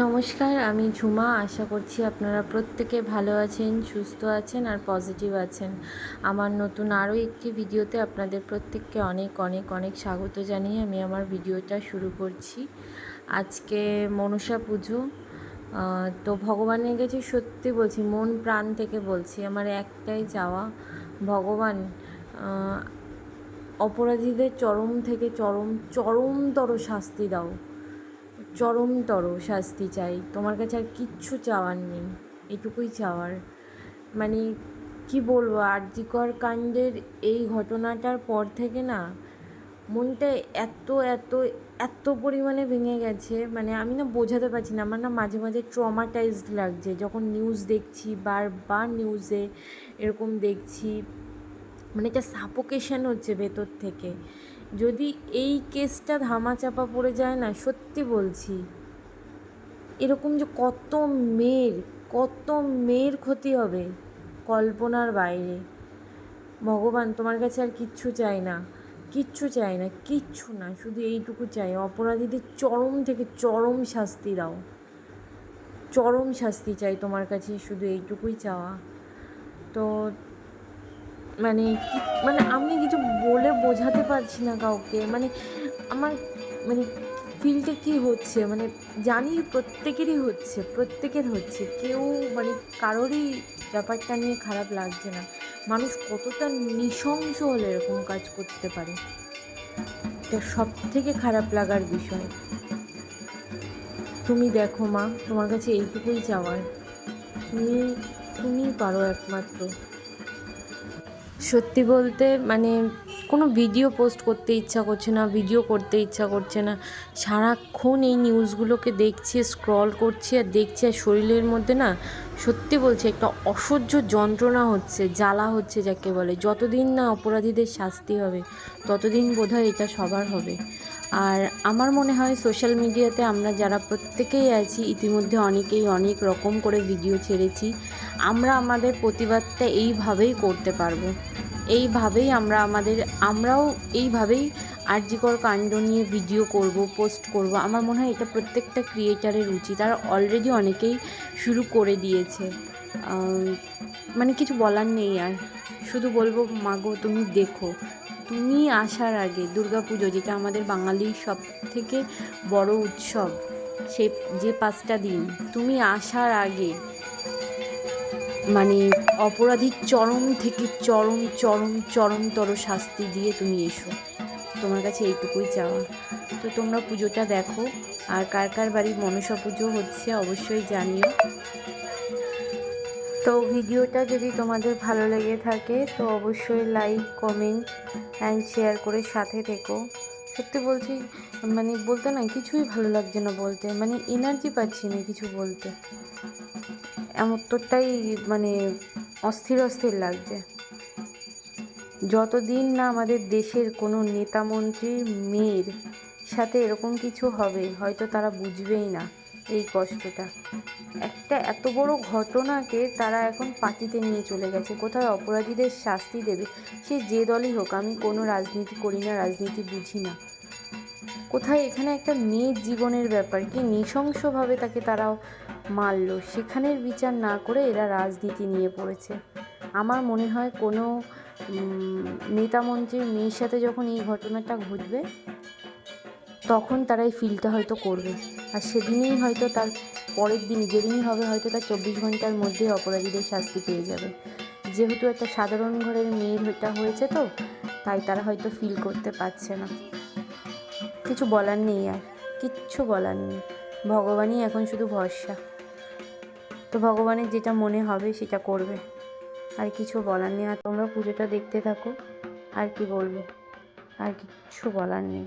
নমস্কার, আমি ঝুমা। আশা করছি আপনারা প্রত্যেকে ভালো আছেন, সুস্থ আছেন আর পজিটিভ আছেন। আমার নতুন আরও একটি ভিডিওতে আপনাদের প্রত্যেককে অনেক অনেক অনেক স্বাগত জানিয়ে আমি আমার ভিডিওটা শুরু করছি। আজকে মনসা পুজো তো ভগবানের কাছে সত্যি বলছি, মন প্রাণ থেকে বলছি, আমার একটাই চাওয়া, ভগবান অপরাধীদের চরম থেকে চরম, চরমতর শাস্তি দাও। চরমতর শাস্তি চাই। তোমার কাছে আর কিচ্ছু চাওয়ার নেই। এটুকুই চাওয়ার। মানে কি বলব, আরজিকর কাণ্ডের এই ঘটনাটার পর থেকে না মনটা এত এত এত পরিমাণে ভেঙে গেছে। মানে আমি না বোঝাতে পারছি না, আমার না মাঝে মাঝে ট্রমাটাইজড লাগছে। যখন নিউজ দেখছি, বারবার নিউজে এরকম দেখছি মানে একটা সাপোকেশন হচ্ছে ভেতর থেকে। যদি এই কেসটা ধামাচাপা পড়ে যায় না, সত্যি বলছি, এরকম যে কত মেয়ের কত মেয়ের ক্ষতি হবে কল্পনার বাইরে। ভগবান, তোমার কাছে আর কিচ্ছু চাই না, কিচ্ছু চাই না, কিচ্ছু না, শুধু এইটুকু চাই। অপরাধীদের চরম থেকে চরম শাস্তি দাও। চরম শাস্তি চাই তোমার কাছে, শুধু এইটুকুই চাওয়া। তো মানে মানে আমি কিছু বলে বোঝাতে পারছি না কাউকে। মানে আমার মানে ফিলটা কি হচ্ছে? মানে জানি প্রত্যেকেরই হচ্ছে, প্রত্যেকের হচ্ছে। কেউ মানে কারোরই ব্যাপারটা নিয়ে খারাপ লাগছে না। মানুষ কতটা নৃশংস হলে এরকম কাজ করতে পারে? এটা সব থেকে খারাপ লাগার বিষয়। তুমি দেখো মা, তোমার কাছে এইটুকুই চাওয়ার। তুমি তুমিই পারো একমাত্র। সত্যি বলতে মানে কোনো ভিডিও পোস্ট করতে ইচ্ছা করছে না ভিডিও করতে ইচ্ছা করছে না। সারাক্ষণ এই নিউজগুলোকে দেখছি স্ক্রল করছি আর দেখছি আর শরীরের মধ্যে না সত্যি বলছে একটা অসহ্য যন্ত্রণা হচ্ছে, জ্বালা হচ্ছে যাকে বলে। যতদিন না অপরাধীদের শাস্তি হবে, ততদিন বোধহয় এটা সবার হবে। আর আমার মনে হয় সোশ্যাল মিডিয়াতে আমরা যারা প্রত্যেকেই আছি, ইতিমধ্যে অনেকেই অনেক রকম করে ভিডিও ছেড়েছি। আমরা আমাদের প্রতিবাদটা এইভাবেই করতে পারব। এইভাবেই আমরা আমাদের, আমরাও এইভাবেই আর্যিকর কাণ্ড নিয়ে ভিডিও করব, পোস্ট করব। আমার মনে হয় এটা প্রত্যেকটা ক্রিয়েটারের উচিত। আর অলরেডি অনেকেই শুরু করে দিয়েছে। মানে কিছু বলার নেই আর। শুধু বলব, মাগো, তুমি দেখো। তুমি আসার আগে দুর্গাপুজো যেটা আমাদের বাঙালির সব থেকে বড় উৎসব, সে, যে পাঁচটা দিন, তুমি আসার আগে মানে অপরাধীর চরম থেকে চরম চরম, চরমতর শাস্তি দিয়ে তুমি এসো। তোমার কাছে এইটুকুই চাওয়া। তো তোমরা পুজোটা দেখো, আর কার কার বাড়ির মনসা পুজো হচ্ছে অবশ্যই জানিও। তো ভিডিওটা যদি তোমাদের ভালো লেগে থাকে, তো অবশ্যই লাইক কমেন্ট অ্যান্ড শেয়ার করে সাথে থেকো। সত্যি বলছি মানে বলতে না কিছুই ভালো লাগছে না বলতে মানে এনার্জি পাচ্ছি না কিছু বলতে। এমনটাই মানে অস্থির অস্থির লাগছে। যতদিন না আমাদের দেশের কোনো নেতা মন্ত্রীর মেয়ের সাথে এরকম কিছু হবে, হয়তো তারা বুঝবেই না এই কষ্টটা। একটা এত বড় ঘটনাকে তারা এখন পার্টিতে নিয়ে চলে গেছে। কোথায় অপরাধীদের শাস্তি দেবে? সে যে দলই হোক, আমি কোনো রাজনীতি করি না, রাজনীতি বুঝি না। কোথায় এখানে একটা মেয়ের জীবনের ব্যাপার কি? নৃশংসভাবে তাকে তারাও মারলো। সেখানের বিচার না করে এরা রাজনীতি নিয়ে পড়েছে। আমার মনে হয় কোনো উম, নেতা মন্ত্রীর মেয়ের সাথে যখন এই ঘটনাটা ঘটবে তখন তারা এই ফিলটা হয়তো করবে। আর সেদিনই হয়তো তার পরের দিন যেদিনই হবে হয়তো তার চব্বিশ ঘণ্টার মধ্যে অপরাধীদের শাস্তি পেয়ে যাবে। যেহেতু একটা সাধারণ ঘরের মেয়ের এটা হয়েছে তো তাই তারা হয়তো ফিল করতে পারছে না। কিছু বলার নেই আর, কিচ্ছু বলার নেই। ভগবানই এখন শুধু ভরসা। তো ভগবানের যেটা মনে হবে সেটা করবে। আর কিছু বলার নেই। আর তোমরা পুজোটা দেখতে থাকো। আর কি বলব? আর কিচ্ছু বলার নেই।